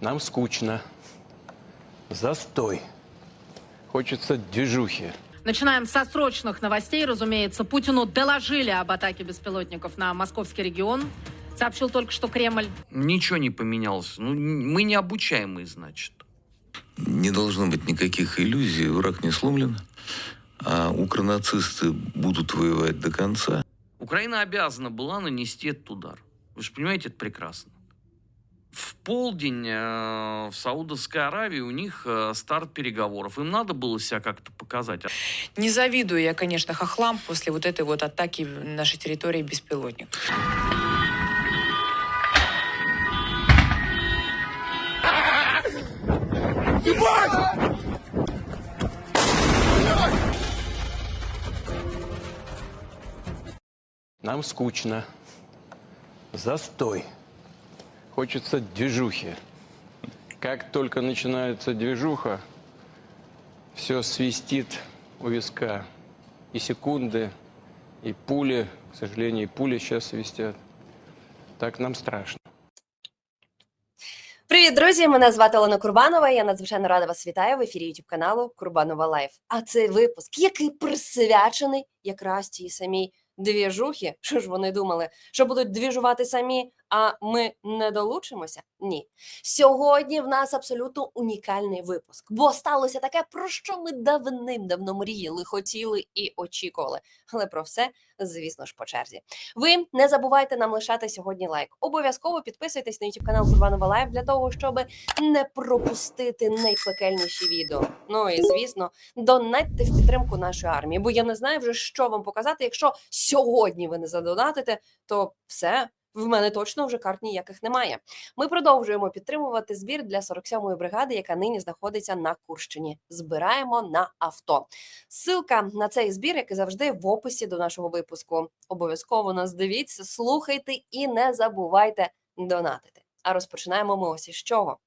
Нам скучно. Застой. Хочется движухи. Начинаем со срочных новостей. Разумеется, Путину доложили об атаке беспилотников на московский регион. Сообщил только что Кремль. Ничего не поменялось. Ну, мы не обучаемые, значит. Не должно быть никаких иллюзий, враг не сломлен, а укронацисты будут воевать до конца. Украина обязана была нанести этот удар. Вы же понимаете, это прекрасно. В полдень э, в Саудовской Аравии у них э, старт переговоров. Им надо было себя как-то показать. Не завидую я, конечно, хохлам после вот этой вот атаки нашей территории беспилотников. Нам скучно. Застой. Хочется движухи. Как только начинается движуха, все свистит у виска. И секунды, и пули, к сожалению, и пули сейчас свистят. Так нам страшно. Привіт, друзі! Мене звати Олена Курбанова. Я надзвичайно рада вас вітаю в ефірі YouTube каналу Курбанова Лайф. А цей випуск, який присвячений якраз тій самій двіжухі. Що ж вони думали, що будуть двіжувати самі, а ми не долучимося? Ні. Сьогодні в нас абсолютно унікальний випуск, бо сталося таке, про що ми давним-давно мріяли, хотіли і очікували. Але про все, звісно ж, по черзі. Ви не забувайте нам лишати сьогодні лайк. Обов'язково підписуйтесь на YouTube канал Курбанова Лайв для того, щоб не пропустити найпекельніші відео. Ну і звісно, донатьте в підтримку нашої армії, бо я не знаю вже, що вам показати. Якщо сьогодні ви не задонатите, то все. В мене точно вже карт ніяких немає. Ми продовжуємо підтримувати збір для 47-ї бригади, яка нині знаходиться на Курщині. Збираємо на авто. Ссылка на цей збір, як і завжди, в описі до нашого випуску. Обов'язково нас дивіться, слухайте і не забувайте донатити. А розпочинаємо ми ось із чого.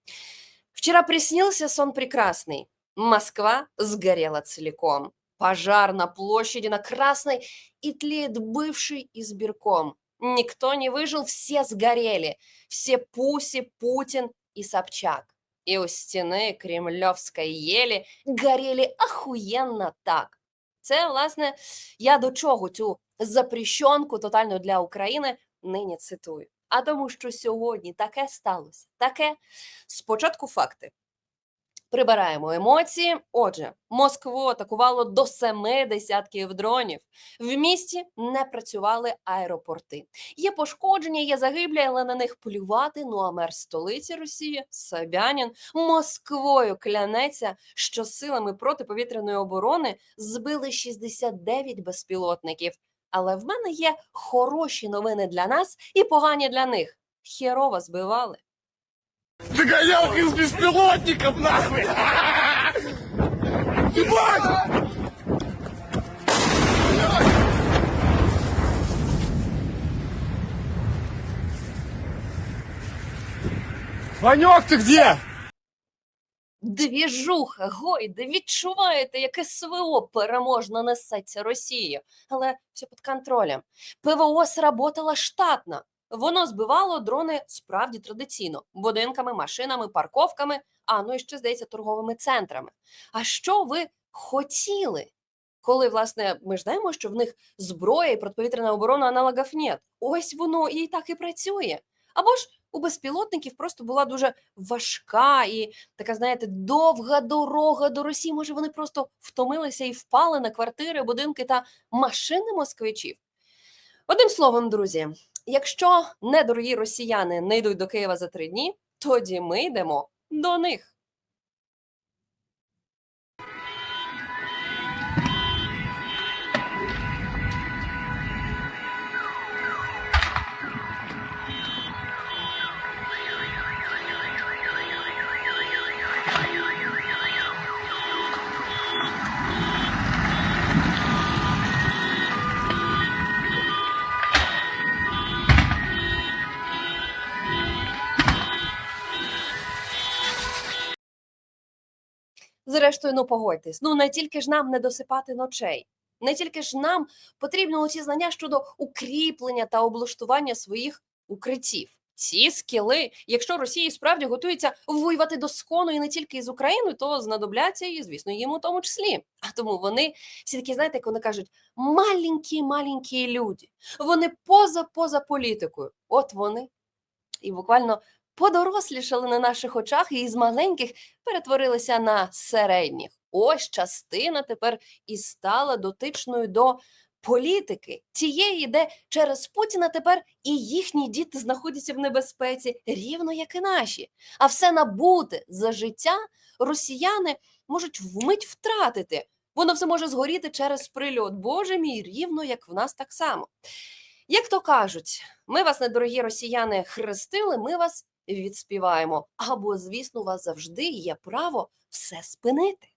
Вчера приснился сон прекрасный. Москва сгорела целиком. Пожар на площади на Красной и тлеет бывший избирком. Никто не выжил, все сгорели. Все Пуси, Путин и Собчак. И у стены Кремлевской ели горели охуєнно так. Це, власне, я до чого цю запрещенку тотально для України нині цитую. А тому, що сьогодні таке сталося. Таке спочатку факти. Прибираємо емоції. Отже, Москву атакувало до семи десятків дронів. В місті не працювали аеропорти. Є пошкодження, є загиблі, але на них плювати. Ну а мер столиці Росії Собянін Москвою клянеться, що силами протиповітряної оборони збили 69 безпілотників. Але в мене є хороші новини для нас і погані для них. Херово збивали. Догонялка из беспилотников, нахуй! Ебать! Ванек, ты где? Двіжуха, гойде, відчуваєте, яке СВО переможно несеться Росією. Але все під контролем. ПВО сработало штатно. Воно збивало дрони справді традиційно будинками, машинами, парковками, а ну і ще здається торговими центрами. А що ви хотіли? Коли, власне, ми ж знаємо, що в них зброя і протиповітряна оборона аналогів нет. Ось воно і так і працює. Або ж у безпілотників просто була дуже важка і така, знаєте, довга дорога до Росії. Може, вони просто втомилися і впали на квартири, будинки та машини москвичів. Одним словом, друзі, якщо недорогі росіяни не йдуть до Києва за три дні, тоді ми йдемо до них. Зрештою, ну погодьтесь, ну не тільки ж нам не досипати ночей, не тільки ж нам потрібно оці знання щодо укріплення та облаштування своїх укриттів. ці скіли, якщо Росія справді готується воювати до скону і не тільки із Україною, то знадобляться і, звісно, їм у тому числі. А тому вони всі такі, знаєте, як вони кажуть, маленькі, маленькі люди. Вони поза поза політикою. От вони і буквально подорослішали на наших очах і з маленьких перетворилися на середніх. Ось частина тепер і стала дотичною до політики, тієї, де через Путіна тепер і їхні діти знаходяться в небезпеці, рівно як і наші. А все набуте за життя росіяни можуть вмить втратити. Воно все може згоріти через прильот. Боже мій, рівно як в нас так само. Як то кажуть, ми вас, недорогі росіяни, хрестили, ми вас відспіваємо. Або, звісно, у вас завжди є право все спинити.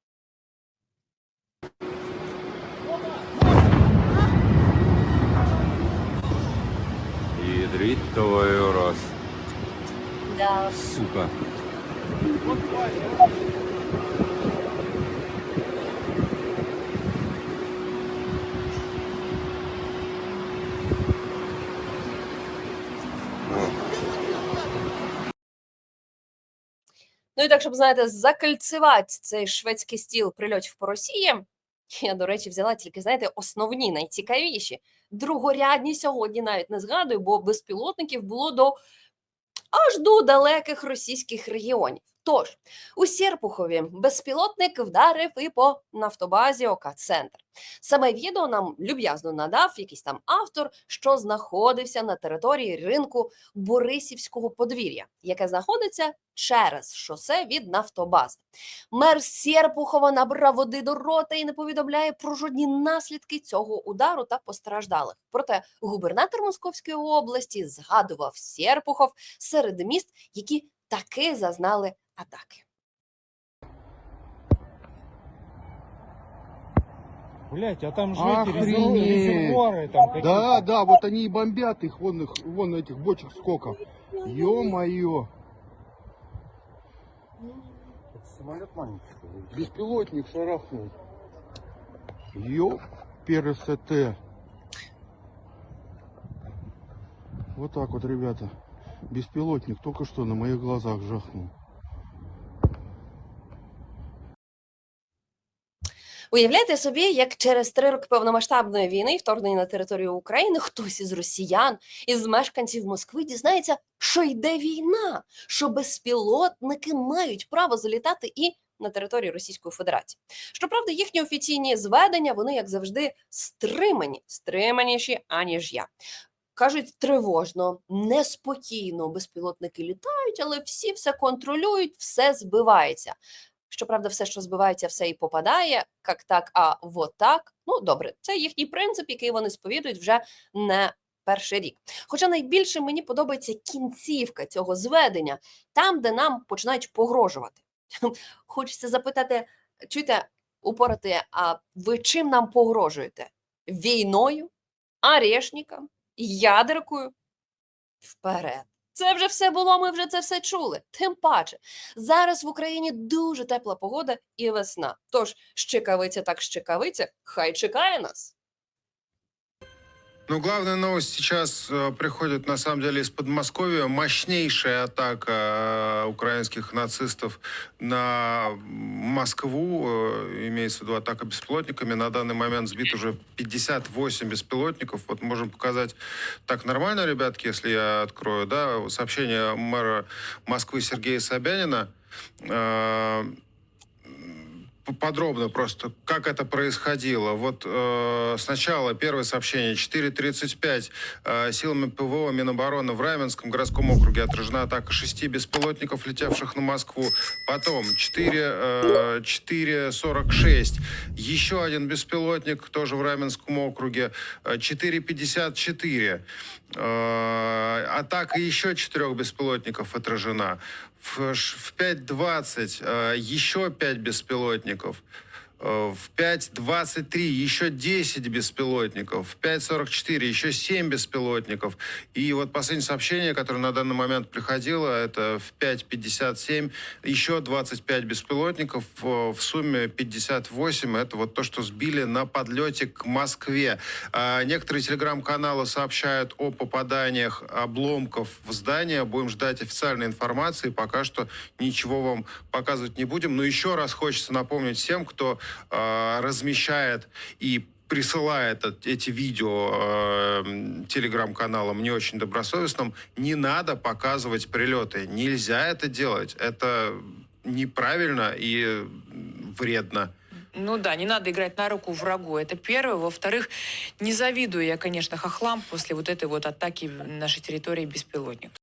Ядрить твою раз, Да. сука. Ну і так, щоб знаєте, закальцювати цей шведський стіл прильотів по Росії. Я, до речі, взяла тільки, знаєте, основні, найцікавіші. Другорядні сьогодні навіть не згадую, бо безпілотників було до аж до далеких російських регіонів. Тож у Сєрпухові безпілотник вдарив і по нафтобазі ОК Центр. Саме відео нам люб'язно надав якийсь там автор, що знаходився на території ринку Борисівського подвір'я, яке знаходиться через шосе від нафтобази. Мер Сєрпухова набрав води до рота і не повідомляє про жодні наслідки цього удару та постраждалих. Проте губернатор Московської області згадував Сєрпухов серед міст, які таки зазнали атаки. Блять, а там же эти резерву- резервуары там какие-то. Да, да, вот они и бомбят их, вон их, вон этих бочек сколько. Ё-моё. Самолет маленький. Беспилотник шарахнул. Ё, пересете. Вот так вот, ребята. Беспилотник только что на моих глазах жахнул. Уявляєте собі, як через три роки повномасштабної війни вторгнення на територію України хтось із росіян, із мешканців Москви дізнається, що йде війна, що безпілотники мають право залітати і на територію Російської Федерації. Щоправда, їхні офіційні зведення вони, як завжди, стримані, стриманіші, аніж я. Кажуть тривожно, неспокійно, безпілотники літають, але всі все контролюють, все збивається. Щоправда, все, що збивається, все і попадає, як так, а вот так. Ну, добре, це їхній принцип, який вони сповідують вже не перший рік. Хоча найбільше мені подобається кінцівка цього зведення, там, де нам починають погрожувати. Хочеться запитати, чуєте, упорати, а ви чим нам погрожуєте? Війною, арешником, ядеркою? Вперед. Це вже все було, ми вже це все чули. Тим паче, зараз в Україні дуже тепла погода і весна. Тож щекавиця так щекавиця, хай чекає нас. Ну, главная новость сейчас э, приходит, на самом деле, из Подмосковья. Мощнейшая атака э, украинских нацистов на Москву. Э, имеется в виду атака беспилотниками. На данный момент сбит уже 58 беспилотников. Вот можем показать так нормально, ребятки, если я открою, да, сообщение мэра Москвы Сергея Собянина. Э, подробно просто, как это происходило. Вот э, сначала первое сообщение 4.35 э, силами ПВО Минобороны в Раменском городском округе отражена атака шести беспилотников, летевших на Москву. Потом 4, э, 4.46 еще один беспилотник тоже в Раменском округе. Э, 4.54 э, атака еще четырех беспилотников отражена. В, ш- в 5.20 э, еще пять беспилотников. Э, В 5.23 еще 10 беспилотников. В 5.44 еще 7 беспилотников. И вот последнее сообщение, которое на данный момент приходило, это в 5.57 еще 25 беспилотников. В в сумме 58. Это вот то, что сбили на подлете к Москве. А Некоторые телеграм-каналы сообщают о попаданиях обломков в здание. Будем ждать официальной информации. Пока что ничего вам показывать не будем. Но еще раз хочется напомнить всем, кто э, размещает и присылает эти видео э, телеграм-каналам не очень добросовестным, не надо показывать прилеты. Нельзя это делать. Это неправильно и вредно. Ну да, не надо играть на руку врагу. Это первое. Во-вторых, не завидую я, конечно, хохлам после вот этой вот атаки на нашей территории беспилотников.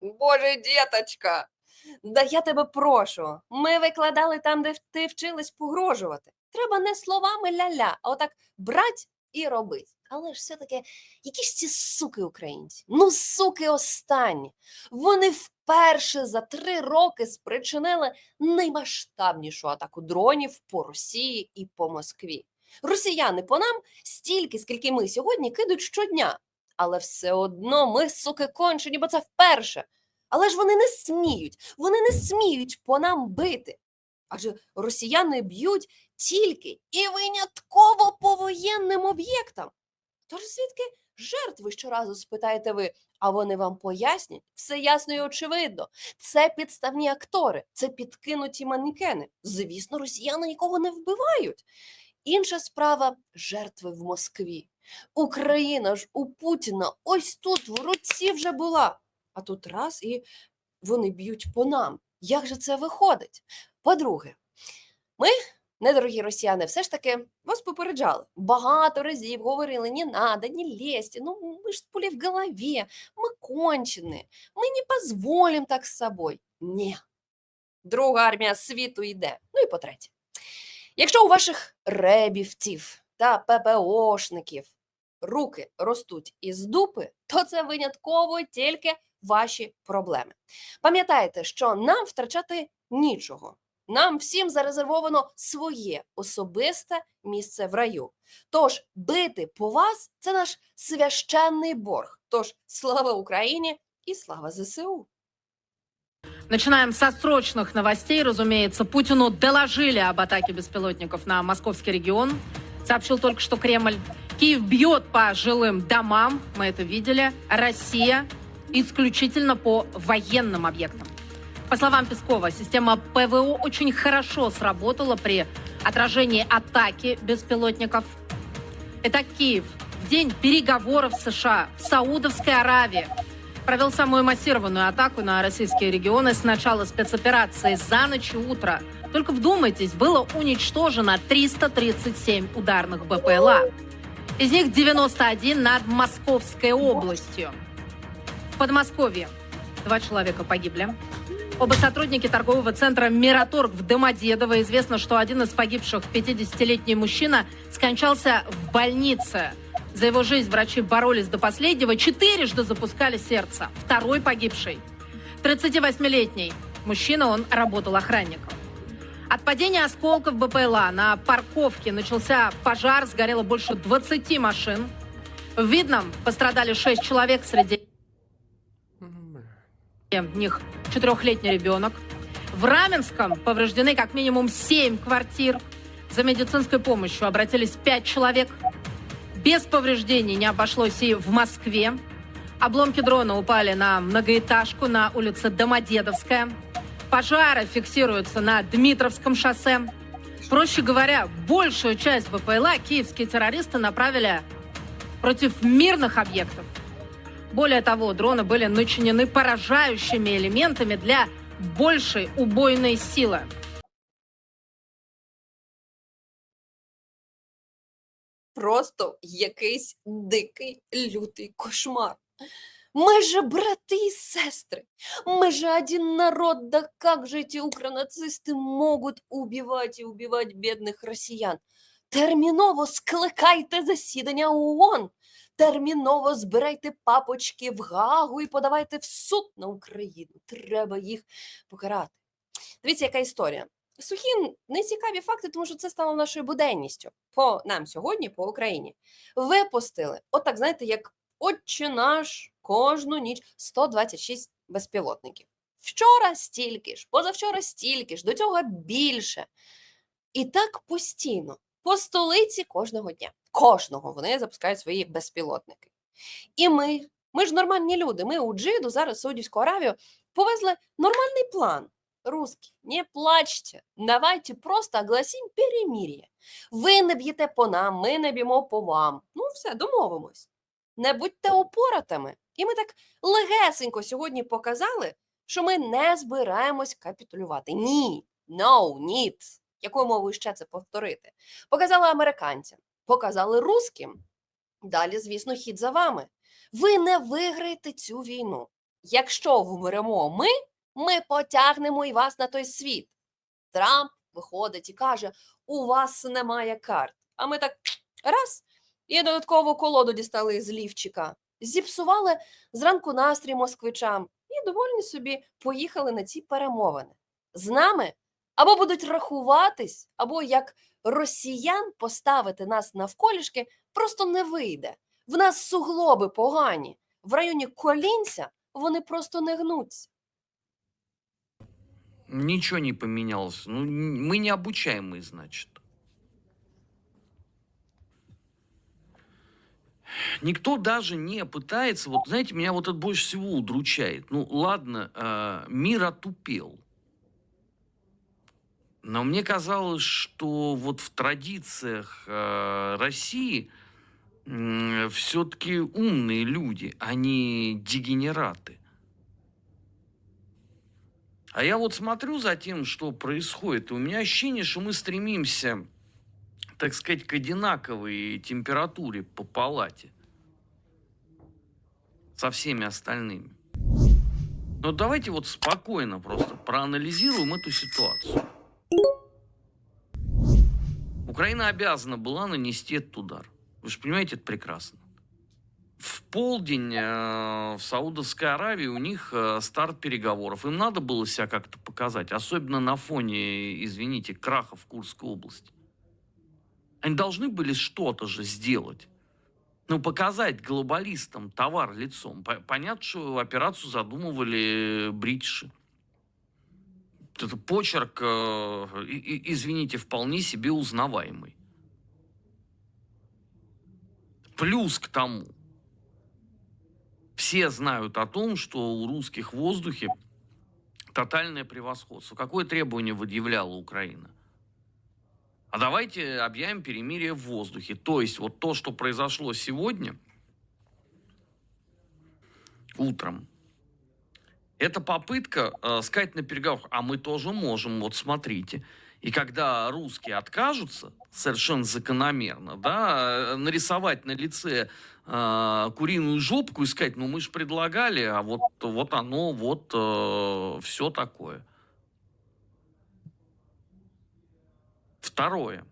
Боже, діточка, да я тебе прошу. Ми викладали там, де ти вчилась погрожувати. Треба не словами ля-ля, а отак брать і робить. Але ж все-таки, які ж ці суки українці? Ну, суки останні. Вони вперше за три роки спричинили наймасштабнішу атаку дронів по Росії і по Москві. Росіяни по нам стільки, скільки ми сьогодні кидають щодня. Але все одно ми, суки, кончені, бо це вперше. Але ж вони не сміють, вони не сміють по нам бити. Адже росіяни б'ють тільки і винятково по воєнним об'єктам. Тож звідки жертви щоразу спитаєте ви, а вони вам пояснять? Все ясно і очевидно. Це підставні актори, це підкинуті манекени. Звісно, росіяни нікого не вбивають. Інша справа жертви в Москві. Україна ж у Путіна ось тут в руці вже була. А тут раз і вони б'ють по нам. Як же це виходить? По-друге, ми, недорогі росіяни, все ж таки вас попереджали. Багато разів говорили: не надо, не лезьте, ну ми ж пулі в голові, ми кончені, ми не позволимо так з собою. Ні. Друга армія світу йде. Ну і по-третє, якщо у ваших ребівців та ППОшників руки ростуть із дупи, то це винятково тільки ваші проблеми. Пам'ятайте, що нам втрачати нічого. Нам всім зарезервовано своє особисте місце в раю. Тож бити по вас це наш священний борг. Тож слава Україні і слава ЗСУ! Начинаем со срочных новостей. Разумеется, Путину доложили об атаке беспилотников на московский регион. Сообщил только что Кремль. Киев бьет по жилым домам, мы это видели. Россия исключительно по военным объектам. По словам Пескова, система ПВО очень хорошо сработала при отражении атаки беспилотников. Итак, Киев в день переговоров США в Саудовской Аравии провел самую массированную атаку на российские регионы с начала спецоперации за ночь и утро. Только вдумайтесь, было уничтожено 337 ударных БПЛА. Из них 91 над Московской областью. Подмосковье два человека погибли. Оба сотрудники торгового центра «Мираторг» в Домодедово. Известно, что один из погибших, 50-летний мужчина, скончался в больнице. За его жизнь врачи боролись до последнего, четырежды запускали сердце. Второй погибший, 38-летний мужчина, он работал охранником. От падения осколков БПЛА на парковке начался пожар, сгорело больше 20 машин. В Видном пострадали 6 человек, среди них четырехлетний ребенок. В Раменском повреждены как минимум 7 квартир. За медицинской помощью обратились 5 человек. Без повреждений не обошлось и в Москве. Обломки дрона упали на многоэтажку на улице Домодедовская. Пожары фиксируются на Дмитровском шоссе. Проще говоря, большую часть БПЛА киевские террористы направили против мирных объектов. Более того, дроны были начинены поражающими элементами для большей убойной силы. Просто якийсь дикий лютий кошмар. Мы же браты и сестры. Мы же один народ. Да как же эти укронацисты могут убивать и убивать бедных россиян? Терміново скликайте засідання ООН. Терміново збирайте папочки в Гаагу і подавайте в суд на Україну. Треба їх покарати. Дивіться, яка історія. сухі нецікаві факти, тому що це стало нашою буденністю. По нам сьогодні, по Україні, випустили, отак, знаєте, як отче наш кожну ніч 126 безпілотників. Вчора стільки ж, позавчора стільки ж, до цього більше. І так постійно, по столиці кожного дня. Кожного вони запускають свої безпілотники. І ми, ми ж нормальні люди, ми у Джиду, зараз Саудівську Аравію, повезли нормальний план. Русські, не плачте, давайте просто огласім перемир'я. Ви не б'єте по нам, ми не б'ємо по вам. Ну, все, домовимось. Не будьте опоратими. І ми так легесенько сьогодні показали, що ми не збираємось капітулювати. Ні, no, need. Якою мовою ще це повторити? Показали американцям, показали русським. Далі, звісно, хід за вами. Ви не виграєте цю війну. Якщо вмремо ми, ми потягнемо і вас на той світ. Трамп виходить і каже: у вас немає карт. А ми так раз і додаткову колоду дістали з лівчика. Зіпсували зранку настрій москвичам і довольні собі поїхали на ці перемовини. З нами або будуть рахуватись, або як росіян поставити нас навколішки просто не вийде. В нас суглоби погані. В районі колінця вони просто не гнуться. Ничего не поменялось. Ну, н- мы необучаемые, значит. Никто даже не пытается, вот знаете, меня вот это больше всего удручает. Ну ладно, э, мир отупел. Но мне казалось, что вот в традициях э, России все-таки умные люди, а не дегенераты. А я вот смотрю за тем, что происходит, и у меня ощущение, что мы стремимся, так сказать, к одинаковой температуре по палате со всеми остальными. Но давайте вот спокойно просто проанализируем эту ситуацию. Украина обязана была нанести этот удар. Вы же понимаете это прекрасно. В полдень э, в Саудовской Аравии у них э, старт переговоров. Им надо было себя как-то показать, особенно на фоне, извините, краха в Курской области. Они должны были что-то же сделать. Ну, показать глобалистам товар лицом. По- Понятно, что операцию задумывали бритиши. Почерк, э, извините, вполне себе узнаваемый. Плюс к тому, все знают о том, что у русских в воздухе тотальное превосходство. Какое требование выдвигала Украина? А давайте объявим перемирие в воздухе. То есть вот то, что произошло сегодня утром, это попытка э, сказать на переговорах, а мы тоже можем, вот смотрите. И когда русские откажутся, совершенно закономерно, да, э, нарисовать на лице э, куриную жопку и сказать, ну мы же предлагали, а вот, вот оно, вот все такое. Второе.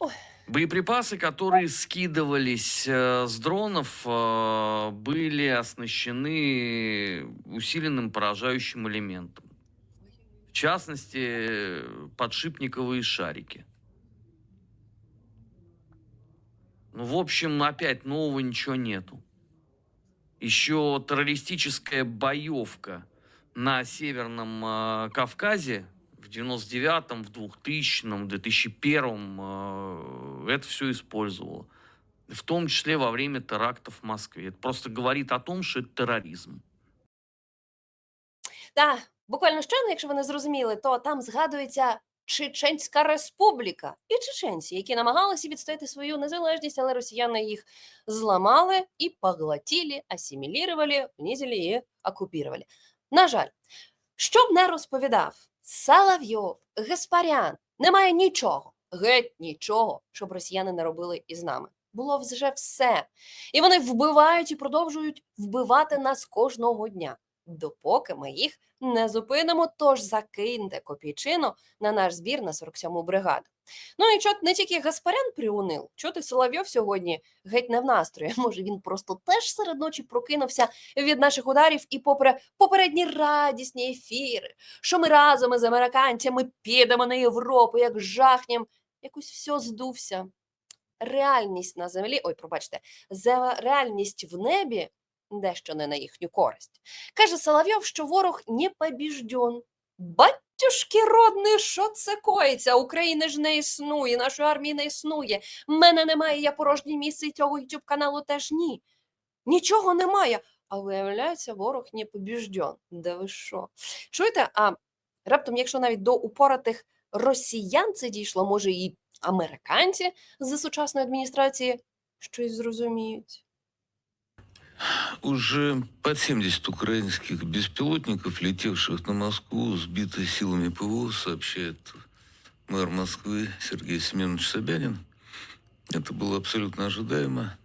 Ой. Боеприпасы, которые скидывались э, с дронов, э, были оснащены усиленным поражающим элементом. В частности, подшипниковые шарики. Ну, в общем, опять нового ничего нету. Еще террористическая боевка на Северном э, Кавказе в 99-м, в 2000-м, 2001-м э, это все использовало. В том числе во время терактов в Москве. Это просто говорит о том, что это терроризм. Так, буквально щойно, якщо ви не зрозуміли, то там згадується Чеченська республіка і чеченці, які намагалися відстояти свою незалежність, але росіяни їх зламали і поглотили, асимілірували, унизили і окупірували. На жаль, що б не розповідав Соловйов, Геспарян, немає нічого, геть нічого, щоб росіяни не робили із нами. Було вже все. І вони вбивають і продовжують вбивати нас кожного дня. допоки ми їх не зупинимо. Тож закиньте копійчину на наш збір на 47-му бригаду. Ну і чот не тільки Гаспарян приунив, чот і Соловйов сьогодні геть не в настрої. Може, він просто теж серед ночі прокинувся від наших ударів і, попри попередні радісні ефіри, що ми разом із американцями підемо на Європу, як жахнем, якось все здувся. Реальність на землі, ой, пробачте, реальність в небі дещо не на їхню користь. Каже Соловйов, що ворог не побіжден. Батюшки родний, що це коїться? України ж не існує, нашої армії не існує. Мене немає, я порожнє місце і цього youtube каналу теж ні. Нічого немає. А виявляється, ворог не побіжден. Да ви що? Чуєте, а раптом, якщо навіть до упоратих росіян це дійшло, може, і американці з сучасної адміністрації щось зрозуміють. Уже под 70 украинских беспилотников, летевших на Москву, сбиты силами ПВО, сообщает мэр Москвы Сергей Семенович Собянин. Это было абсолютно ожидаемо.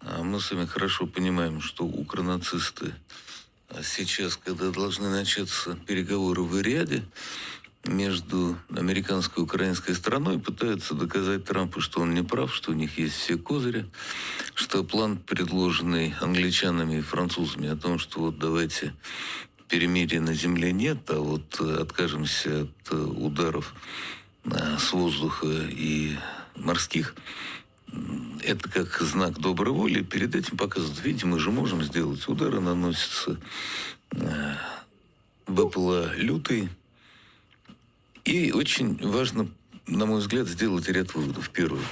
А мы с вами хорошо понимаем, что укронацисты сейчас, когда должны начаться переговоры в Ириаде между американской и украинской стороной, пытаются доказать Трампу, что он не прав, что у них есть все козыри, что план, предложенный англичанами и французами о том, что вот давайте перемирия на земле нет, а вот э, откажемся от э, ударов э, с воздуха и морских, это как знак доброй воли. Перед этим показывают, видите, мы же можем сделать. Удары наносятся БПЛА лютый. И очень важно, на мой взгляд, сделать ряд выводов. Первый.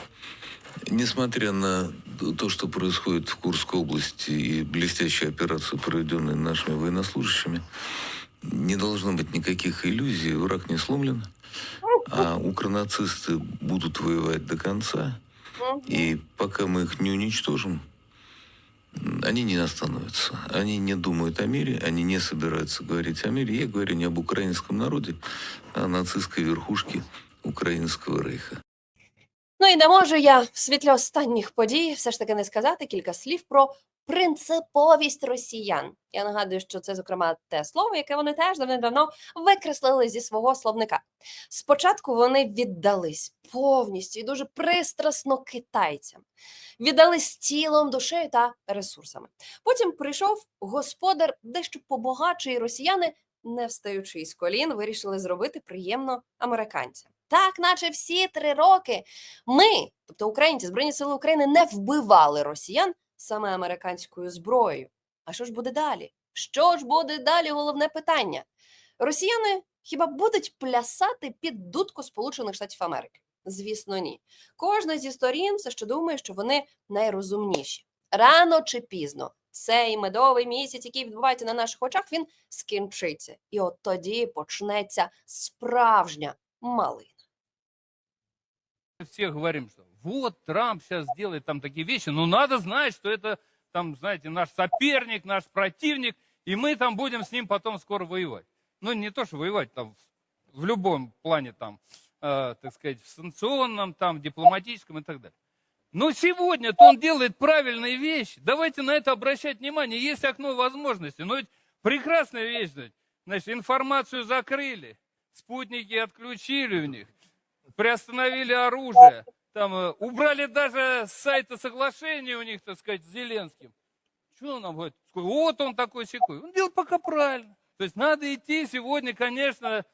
Несмотря на то, что происходит в Курской области и блестящие операции, проведенные нашими военнослужащими, не должно быть никаких иллюзий. Враг не сломлен, а укронацисты будут воевать до конца. И пока мы их не уничтожим, они не остановятся. Они не думают о мире, они не собираются говорить о мире. Я говорю не об украинском народе, а о нацистской верхушке украинского рейха. Ну і не можу я в світлі останніх подій все ж таки не сказати кілька слів про принциповість росіян. Я нагадую, що це, зокрема, те слово, яке вони теж давним-давно викреслили зі свого словника. Спочатку вони віддались повністю і дуже пристрасно китайцям, віддались тілом, душею та ресурсами. Потім прийшов господар дещо побагатший, росіяни, не встаючи із колін, вирішили зробити приємно американцям. Так, наче всі три роки ми, тобто українці, Збройні Сили України, не вбивали росіян саме американською зброєю. А що ж буде далі? Що ж буде далі? Головне питання. Росіяни хіба будуть плясати під дудку Сполучених Штатів Америки? Звісно, ні. Кожна зі сторін все ще думає, що вони найрозумніші. Рано чи пізно цей медовий місяць, який відбувається на наших очах, він скінчиться. І от тоді почнеться справжня малина. Все говорим, что вот Трамп сейчас сделает там такие вещи, но надо знать, что это там, знаете, наш соперник, наш противник, и мы там будем с ним потом скоро воевать. Ну, не то, что воевать там в любом плане там, э, так сказать, в санкционном, там, дипломатическом и так далее. Но сегодня-то он делает правильные вещи. Давайте на это обращать внимание. Есть окно возможностей. Но ведь прекрасная вещь. Значит, информацию закрыли, спутники отключили у них, приостановили оружие, там э, убрали даже с сайта соглашения у них, так сказать, с Зеленским. Что он нам говорит? Вот он такой секой. Он делает пока правильно. То есть надо идти сегодня, конечно,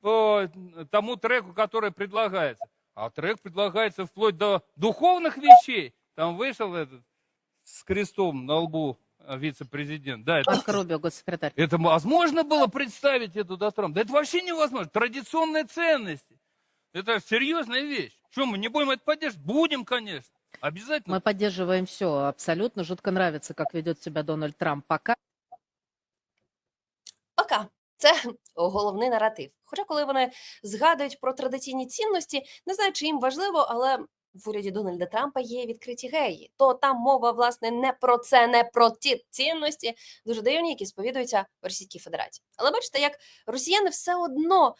по тому треку, который предлагается. А трек предлагается вплоть до духовных вещей. Там вышел этот с крестом на лбу э, вице-президент. Да, это Марко Рубио, госсекретарь. это возможно было представить эту до Трампа? Да это вообще невозможно. Традиционные ценности. Это серьезная вещь. Что, мы не будем это поддерживать? Будем, конечно. Обязательно. Мы поддерживаем все абсолютно. Жутко нравится, как ведет себя Дональд Трамп пока. Пока. Це головний наратив. Хоча, коли вони згадують про традиційні цінності, не знаю, чи їм важливо, але в уряді Дональда Трампа є відкриті геї. То там мова, власне, не про це, не про ті цінності, дуже дивні, які сповідуються в Російській Федерації. Але бачите, як росіяни все одно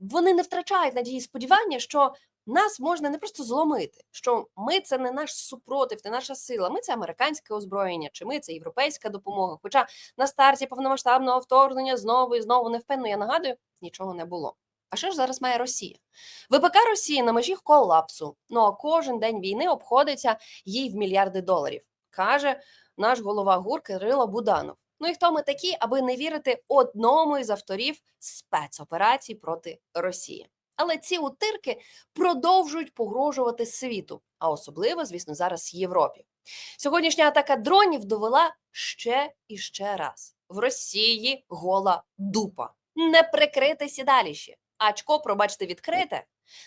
вони не втрачають надії і сподівання, що нас можна не просто зломити, що ми це не наш супротив, не наша сила. Ми це американське озброєння, чи ми це європейська допомога. Хоча на старті повномасштабного вторгнення знову і знову невпинно, я нагадую, нічого не було. А що ж зараз має Росія? ВПК Росії на межі колапсу. Ну а кожен день війни обходиться їй в мільярди доларів, каже наш голова ГУР Кирило Буданов. Ну і хто ми такі, аби не вірити одному із авторів спецоперацій проти Росії? Але ці утирки продовжують погрожувати світу, а особливо, звісно, зараз Європі. Сьогоднішня атака дронів довела ще і ще раз: в Росії гола дупа. Не прикрите сідаліще. Ачко, пробачте, відкрите.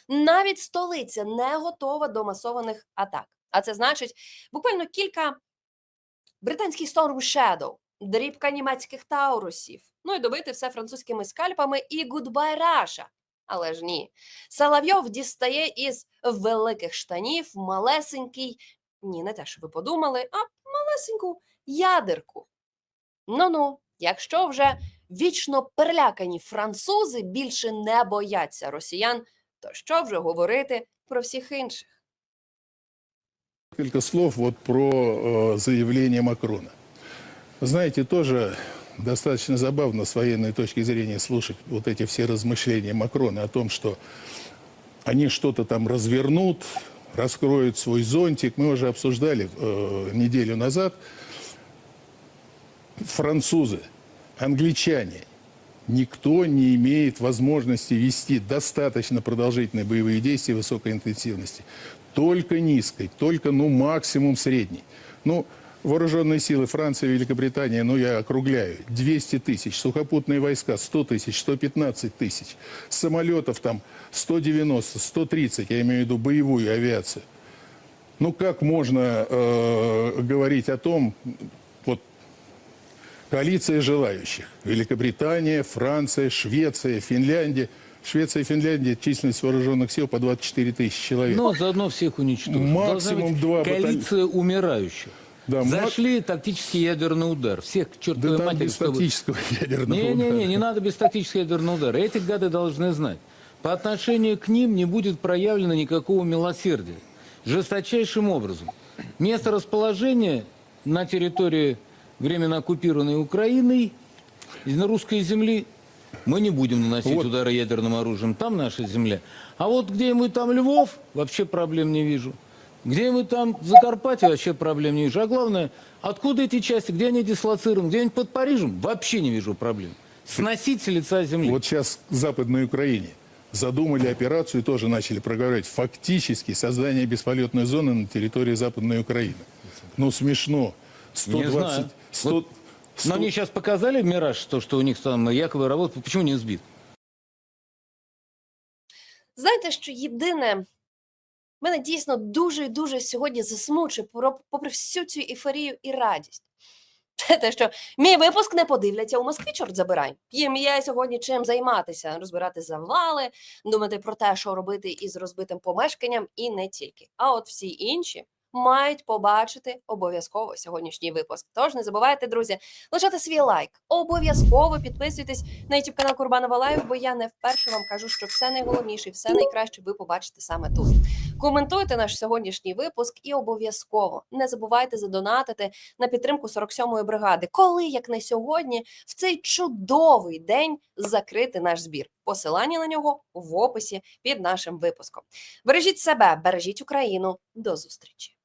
Навіть столиця не готова до масованих атак. А це значить буквально кілька британських Storm Shadow, дрібка німецьких таурусів. Ну і добити все французькими скальпами і Goodbye Russia. Але ж ні. Соловйов дістає із великих штанів малесенький, ні, не те, що ви подумали, а малесеньку ядерку. Ну-ну, якщо вже вічно перелякані французи більше не бояться росіян, то що вже говорити про всіх інших? Несколько слов вот про э, заявление Макрона. Знаете, тоже достаточно забавно с военной точки зрения слушать вот эти все размышления Макрона о том, что они что-то там развернут, раскроют свой зонтик. Мы уже обсуждали э, неделю назад. Французы, англичане, никто не имеет возможности вести достаточно продолжительные боевые действия высокой интенсивности. Только низкой, только, ну, максимум средней. Ну, вооруженные силы Франции, Великобритания, ну, я округляю, 200 тысяч, сухопутные войска 100 тысяч, 115 тысяч, самолетов там 190, 130, я имею в виду боевую авиацию. Ну, как можно э, говорить о том, вот коалиция желающих. Великобритания, Франция, Швеция, Финляндия. Швеция и Финляндия численность вооруженных сил по 24 тысячи человек. Но заодно всех уничтожим. Максимум два баталь- коалиция умирающих. Да, Зашли тактический ядерный удар. Всех к да чертовой там матери. без чтобы- тактического ядерного Не-не-не, удара. не надо без тактического ядерного удара. Эти гады должны знать. По отношению к ним не будет проявлено никакого милосердия. Жесточайшим образом. Место расположения на территории временно оккупированной Украиной на русской земли мы не будем наносить Вот. удары ядерным оружием. Там наша земля. А вот где-нибудь там Львов, вообще проблем не вижу. Где-нибудь там Закарпатье, вообще проблем не вижу. А главное, откуда эти части, где они дислоцированы, где-нибудь под Парижем, вообще не вижу проблем. Сносить с лица земли. Вот сейчас в Западной Украине задумали операцию и тоже начали проговаривать фактически создание бесполетной зоны на территории Западной Украины. Ну, смешно. 120... знаю. 100 Вот 100 Но они сейчас показали Мираж, то, что у них там якобы работает. Почему не сбит? Знаєте, що єдине, мене дійсно дуже і дуже сьогодні засмучує, про- попри всю цю ейфорію і радість. Це те, що мій випуск не подивляться у Москві, чорт забирай. Їм є сьогодні чим займатися, розбирати завали, думати про те, що робити із розбитим помешканням, і не тільки. А от всі інші мають побачити обов'язково сьогоднішній випуск. Тож не забувайте, друзі, лишати свій лайк. Обов'язково підписуйтесь на YouTube канал Курбанова Лайв, бо я не вперше вам кажу, що все найголовніше, все найкраще ви побачите саме тут. Коментуйте наш сьогоднішній випуск і обов'язково не забувайте задонатити на підтримку 47-ї бригади, коли як не сьогодні, в цей чудовий день закрити наш збір. Посилання на нього в описі під нашим випуском. Бережіть себе, бережіть Україну. До зустрічі.